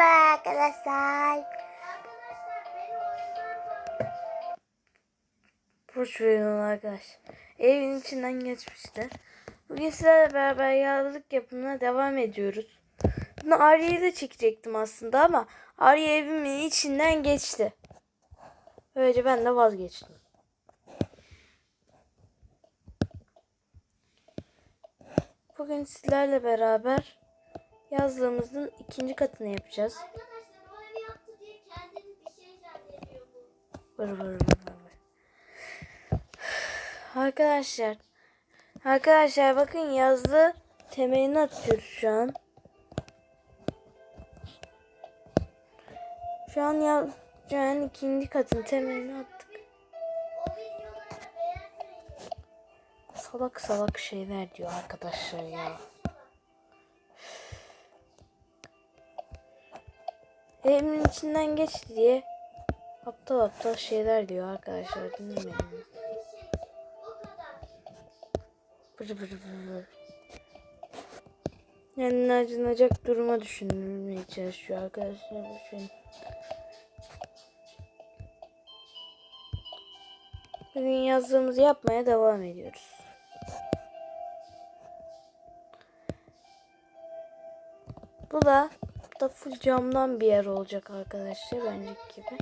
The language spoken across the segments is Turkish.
Merhaba arkadaşlar. Boş verin arkadaş. Evin içinden geçmişler. Bugün sizlerle beraber yağlılık yapımına devam ediyoruz. Bunu Arya'yı da çekecektim aslında ama Arya evimin içinden geçti. Böylece ben de vazgeçtim. Bugün sizlerle beraber yazlığımızın ikinci katını yapacağız. Arkadaşlar o evi yaptı diye kendini bir şey zannediyor bu. Vır vır vır vır. Arkadaşlar. Arkadaşlar bakın yazdı temelini atıyoruz şu an. Şu an ya şu an ikinci katın temelini attık. Salak salak şeyler diyor arkadaşlar ya. Evimin içinden geçti diye aptal aptal şeyler diyor arkadaşlar dinlemeyin. Vır vır vır vır. Yani acınacak duruma düşünülmeye çalışıyor arkadaşlar. Düşün. Bugün yazdığımızı yapmaya devam ediyoruz. Bu da, da full camdan bir yer olacak arkadaşlar önceki gibi.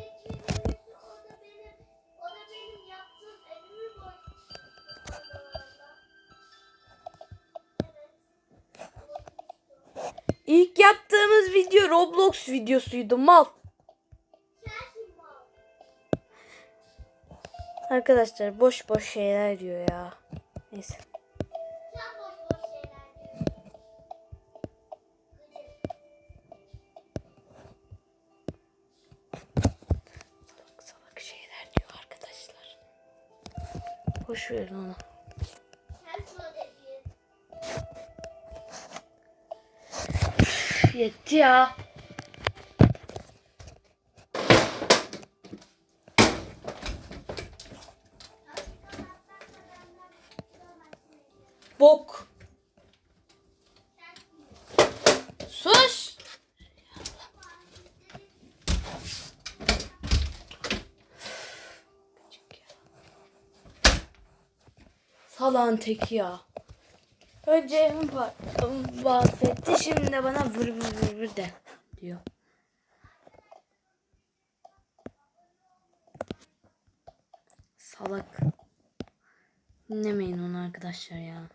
İlk yaptığımız video Roblox videosuydu mal. Arkadaşlar boş boş şeyler diyor ya. Neyse. Boş verin onu. Yetti ya. Bok. Sus. Salan teki ya. Önce evim bahsetti şimdi de bana vır vır vır vır de diyor. Salak. Dinlemeyin onu arkadaşlar ya.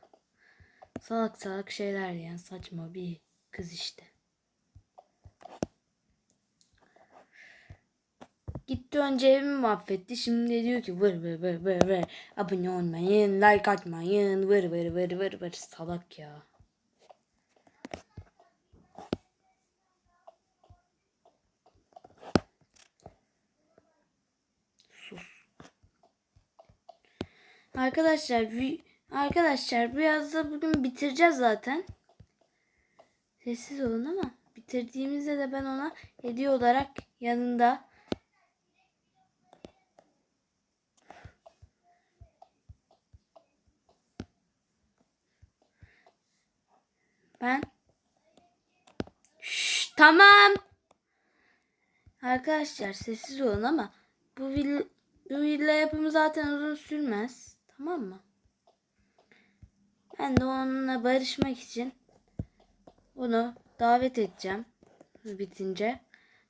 Salak salak şeyler yani saçma bir kız işte. Gitti önce evimi mahvetti. Şimdi diyor ki vır vır vır vır vır. Abone olmayın, like atmayın. Vır vır vır vır vır. Salak ya. Sus. Arkadaşlar arkadaşlar biraz da bugün bitireceğiz zaten. Sessiz olun ama bitirdiğimizde de ben ona hediye olarak yanında Ben Şşş, tamam. Arkadaşlar sessiz olun ama bu villa, bu villa yapımı zaten uzun sürmez. Tamam mı? Ben de onunla barışmak için onu davet edeceğim bitince.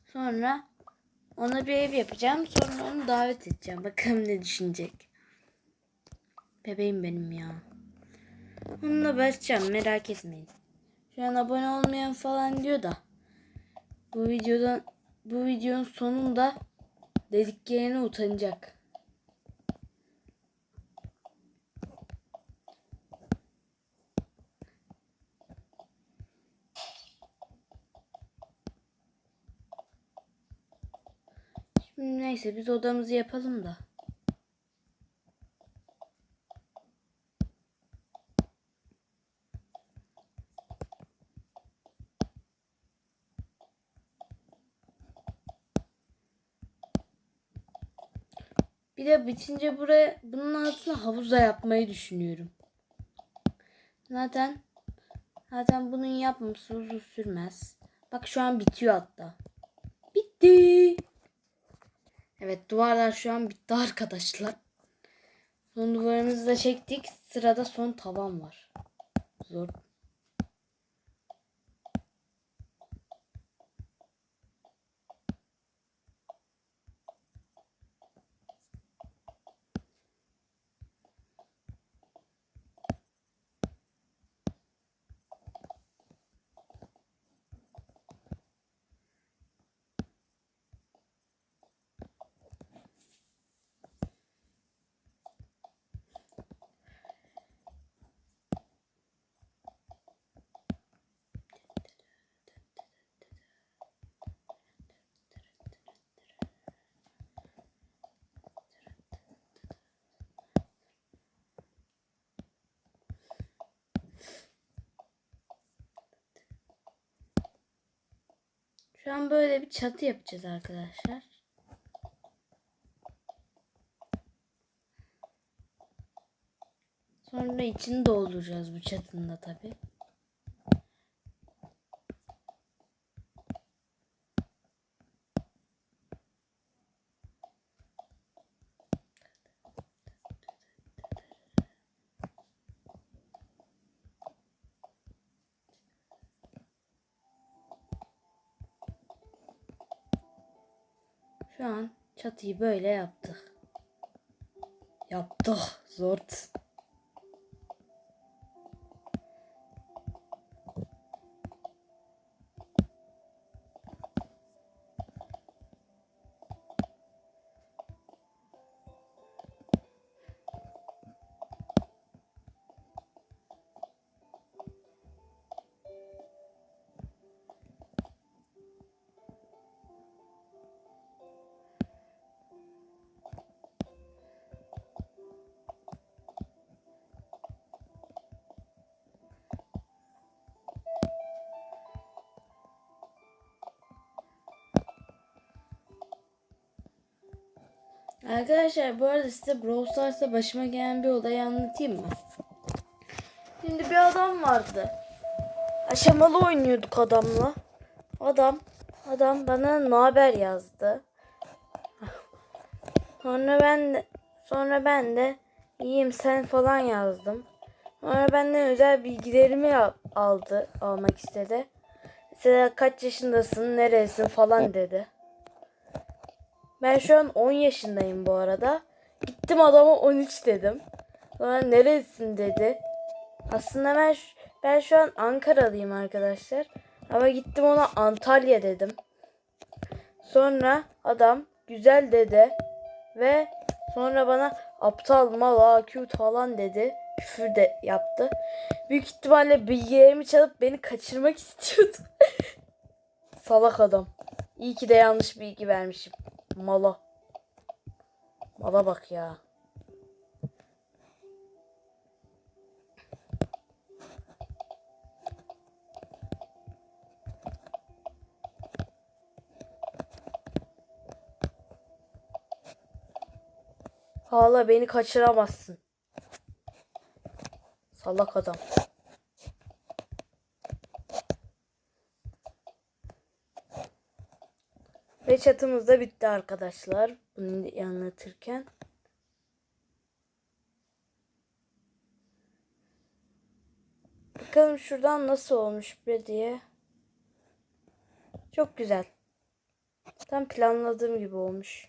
Sonra ona bir ev yapacağım. Sonra onu davet edeceğim. Bakalım ne düşünecek. Bebeğim benim ya. Onunla barışacağım merak etmeyin. Şu an abone olmayan falan diyor da. Bu videodan bu videonun sonunda dediklerine utanacak. Şimdi neyse biz odamızı yapalım da. Bir de bitince buraya bunun altına havuza yapmayı düşünüyorum. Zaten zaten bunun yapması uzun sürmez. Bak şu an bitiyor hatta. Bitti. Evet duvarlar şu an bitti arkadaşlar. Son duvarımızı da çektik. Sırada son tavan var. Zor. Şu an böyle bir çatı yapacağız arkadaşlar. Sonra içini dolduracağız bu çatının da tabi. Şu an çatıyı böyle yaptık. Yaptık. Zort. Arkadaşlar bu arada size Brawl Stars'ta başıma gelen bir olayı anlatayım mı? Şimdi bir adam vardı. Aşamalı oynuyorduk adamla. Adam adam bana ne haber yazdı. Sonra ben de sonra ben de iyiyim sen falan yazdım. Sonra benden özel bilgilerimi al- aldı, almak istedi. Mesela kaç yaşındasın, neresin falan dedi. Ben şu an 10 yaşındayım bu arada. Gittim adama 13 dedim. Sonra neresin dedi. Aslında ben ben şu an Ankaralıyım arkadaşlar. Ama gittim ona Antalya dedim. Sonra adam güzel dedi ve sonra bana aptal mal akut falan dedi. Küfür de yaptı. Büyük ihtimalle bilgilerimi çalıp beni kaçırmak istiyordu. Salak adam. İyi ki de yanlış bilgi vermişim. Mala. Mala bak ya. Hala beni kaçıramazsın. Salak adam. Çatımız da bitti arkadaşlar. Bunu anlatırken. Bakalım şuradan nasıl olmuş be diye. Çok güzel. Tam planladığım gibi olmuş.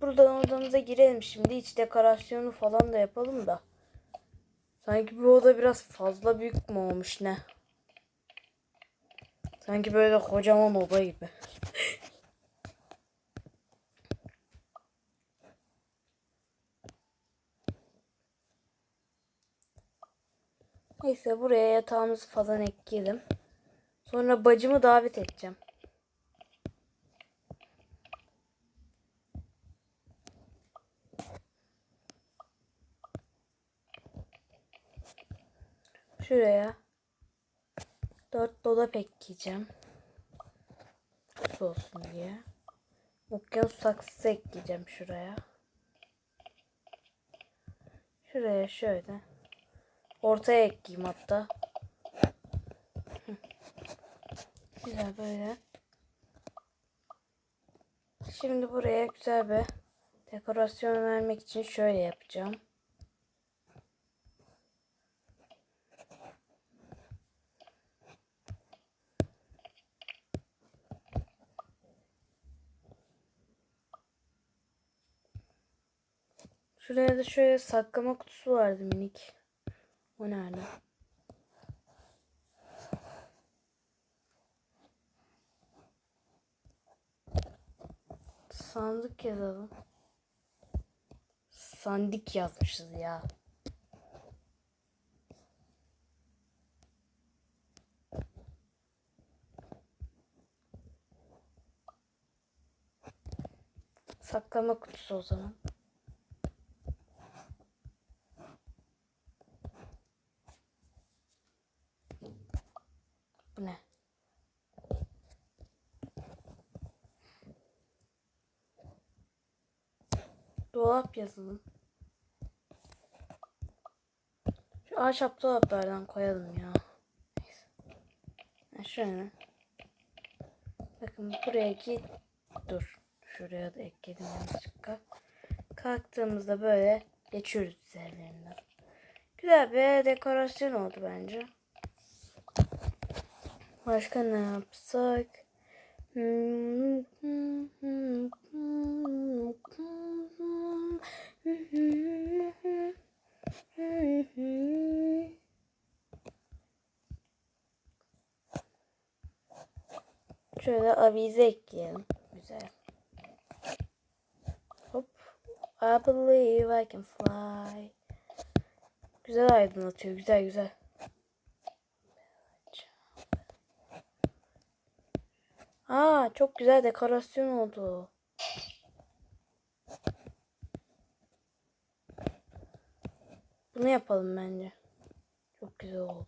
Buradan odamıza girelim şimdi. İç dekorasyonu falan da yapalım da. Sanki bu oda biraz fazla büyük mü olmuş ne? Sanki böyle kocaman oda gibi. Neyse buraya yatağımızı falan ekleyelim. Sonra bacımı davet edeceğim. Şuraya dört dolap ekleyeceğim. Su olsun diye. Okyanus saksısı ekleyeceğim şuraya. Şuraya şöyle. Ortaya ekleyeyim hatta. Güzel böyle. Şimdi buraya güzel bir dekorasyon vermek için şöyle yapacağım. Şuraya da şöyle saklama kutusu vardı minik. O nerede? Sandık yazalım. Sandık yazmışız ya. Saklama kutusu o zaman. Bu ne? Dolap yazalım. Şu ahşap dolaplardan koyalım ya. Neyse. Şöyle. Bakın buraya git. Dur. Şuraya da ekledim yanlışlıkla. Kalktığımızda böyle geçiyoruz üzerlerinden. Güzel bir dekorasyon oldu bence. Başka ne yapsak? Şöyle avize ekleyelim. Güzel. Hop. I believe I can fly. Güzel aydınlatıyor. Güzel güzel. Aa çok güzel dekorasyon oldu. Bunu yapalım bence. Çok güzel oldu.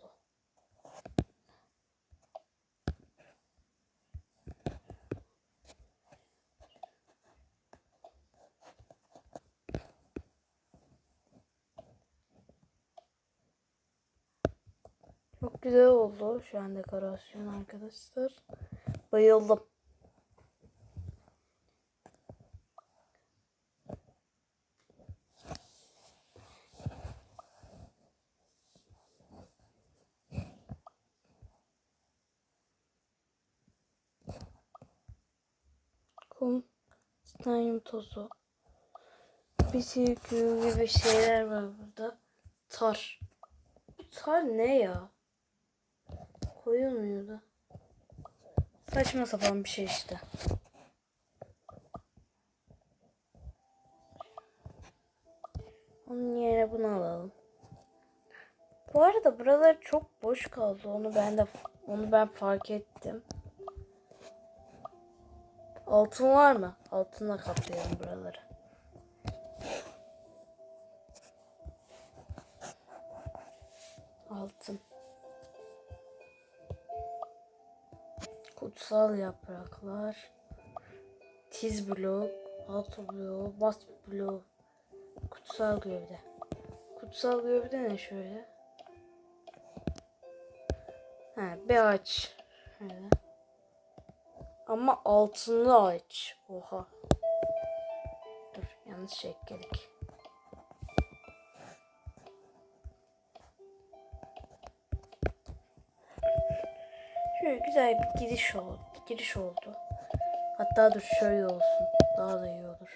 Çok güzel oldu şu an dekorasyon arkadaşlar. Bayıldım. Kum, stanyum tozu, bisikül gibi şeyler var burada. Tar. Tar ne ya? Koyulmuyor da. Saçma sapan bir şey işte. Onun yerine bunu alalım. Bu arada buralar çok boş kaldı. Onu ben de onu ben fark ettim. Altın var mı? Altınla kaplayalım buraları. Altın. Kutsal yapraklar. Tiz blok, alt blok, bas blok. Kutsal gövde. Kutsal gövde ne şöyle? Ha, bir ağaç. Şöyle. Ama altınlı ağaç. Oha. Dur yanlış şey ekledik. Güzel bir giriş oldu. Giriş oldu. Hatta dur şöyle olsun. Daha da iyi olur.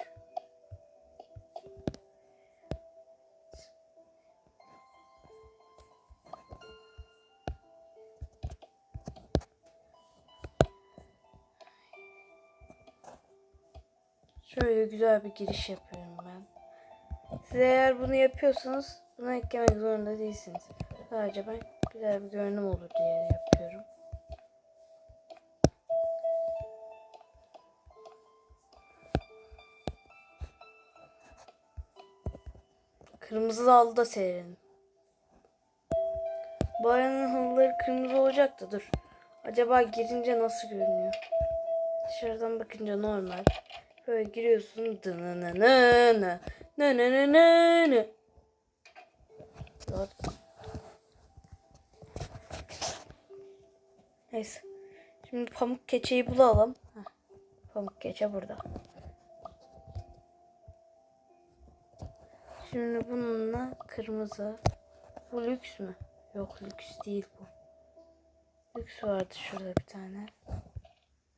Şöyle güzel bir giriş yapıyorum ben. Siz eğer bunu yapıyorsanız bunu eklemek zorunda değilsiniz. Sadece ben güzel bir görünüm olur diye yapıyorum. Kırmızı halı da serelim. Bu aranın halıları kırmızı olacak da dur. Acaba girince nasıl görünüyor? Dışarıdan bakınca normal. Böyle giriyorsun. Dınınınını. Nınınınını. Doğru. Neyse. Şimdi pamuk keçeyi bulalım. Heh. Pamuk keçe burada. Şimdi bununla kırmızı. Bu lüks mü? Yok lüks değil bu. Lüks vardı şurada bir tane.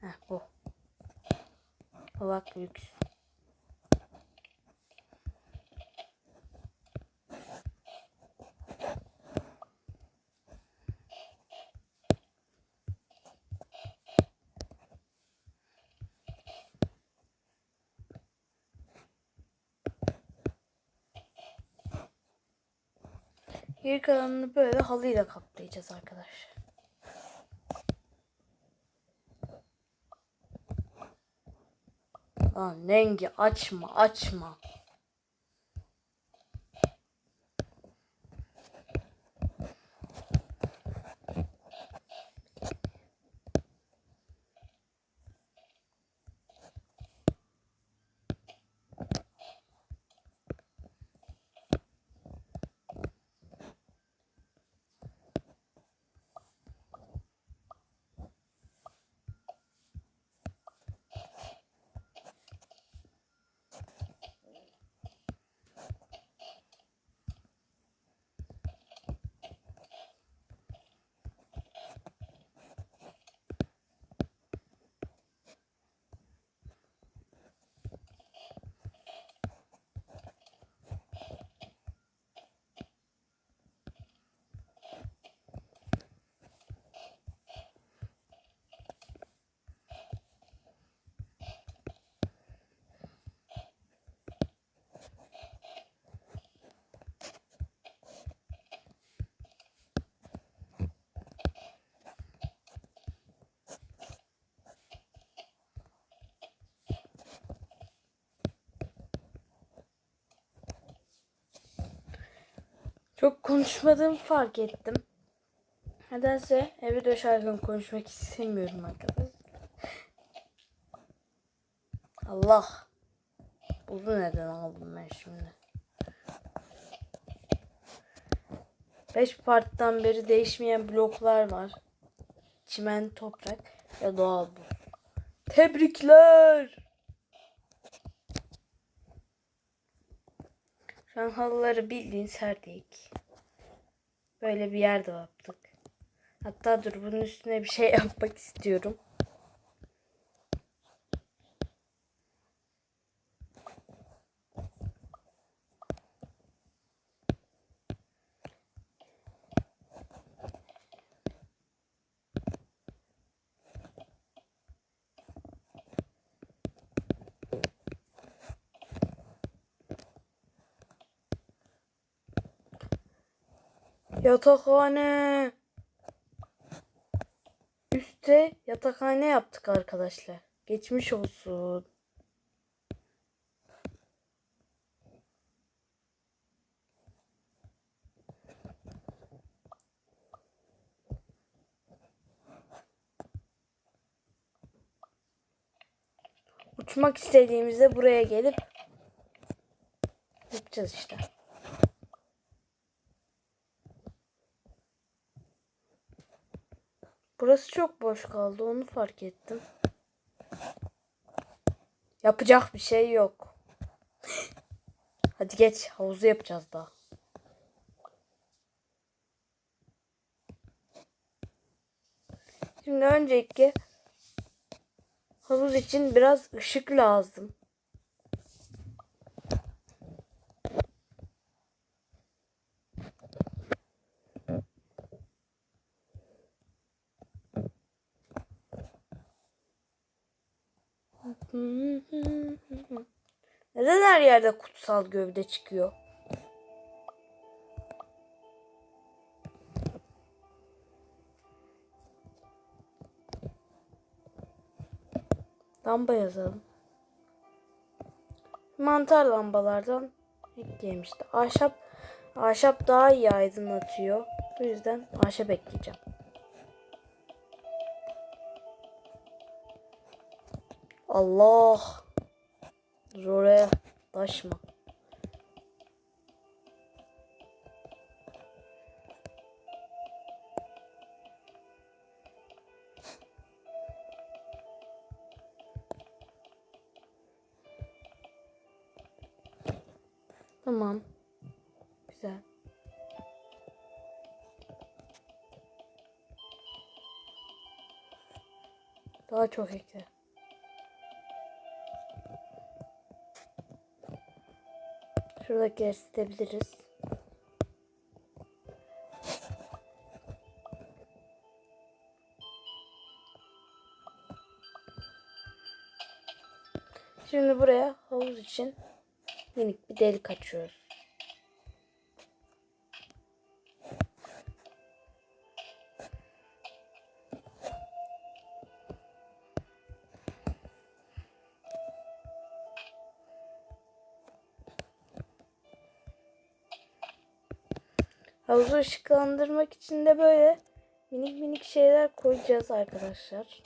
Heh bu. Bak lüks. Geri kalanını böyle halıyla kaplayacağız arkadaşlar. Lan rengi açma açma. Çok konuşmadığımı fark ettim. Nedense eve döşerken konuşmak istemiyorum arkadaşlar. Allah. Buzu neden aldım ben şimdi? Beş parttan beri değişmeyen bloklar var. Çimen, toprak ve doğal buz. Tebrikler. Şu halıları bildiğin serdik. Böyle bir yerde yaptık. Hatta dur bunun üstüne bir şey yapmak istiyorum. Yatakhane. Üste yatakhane yaptık arkadaşlar. Geçmiş olsun. Uçmak istediğimizde buraya gelip yapacağız işte. Burası çok boş kaldı. Onu fark ettim. Yapacak bir şey yok. Hadi geç. Havuzu yapacağız daha. Şimdi önceki havuz için biraz ışık lazım. Neden her yerde kutsal gövde çıkıyor? Lamba yazalım. Mantar lambalardan ekleyelim işte. Ahşap, ahşap daha iyi aydınlatıyor. Bu yüzden ahşap ekleyeceğim. Allah. Dur Açma. Tamam. Güzel. Daha çok ekle. Şuradakileri silebiliriz. Şimdi buraya havuz için minik bir delik açıyoruz. Havuzu ışıklandırmak için de böyle minik minik şeyler koyacağız arkadaşlar.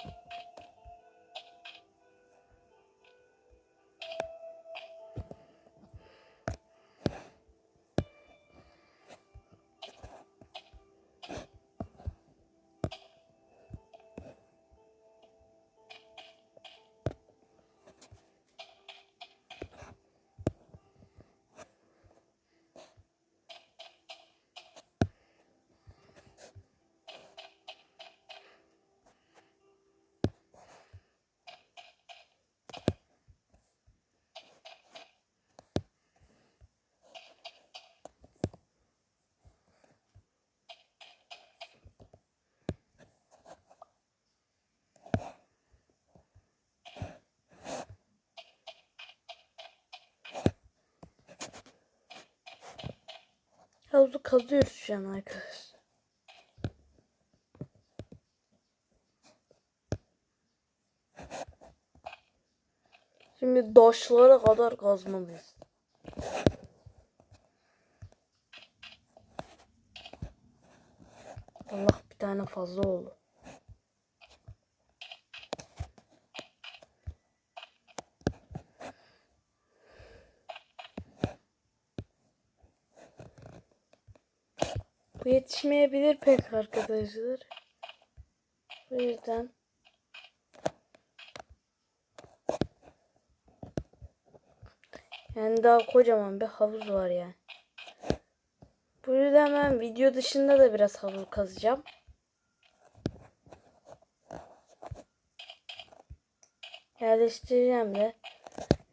Havuzu kazıyoruz şu an arkadaşlar. Şimdi daşlara kadar kazmalıyız. Allah bir tane fazla oldu. Yetişmeyebilir pek arkadaşlar. Bu yüzden yani daha kocaman bir havuz var yani. Bu yüzden ben video dışında da biraz havuz kazacağım. Yerleştireceğim de.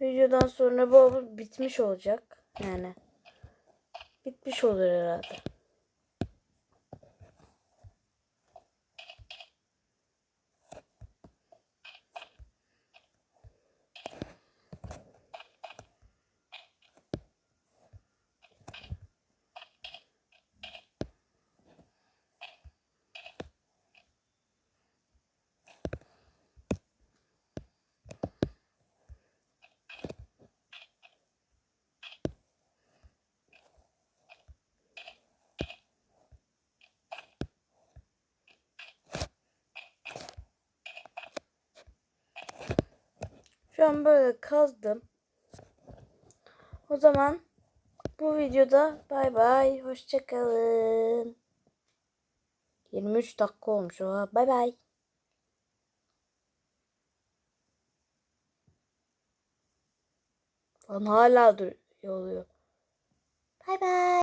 Videodan sonra bu havuz bitmiş olacak. Yani bitmiş olur herhalde. Şu an böyle kazdım. O zaman bu videoda bay bay. Hoşçakalın. 23 dakika olmuş. Bay bay. Lan hala duruyor oluyor. Bay bay.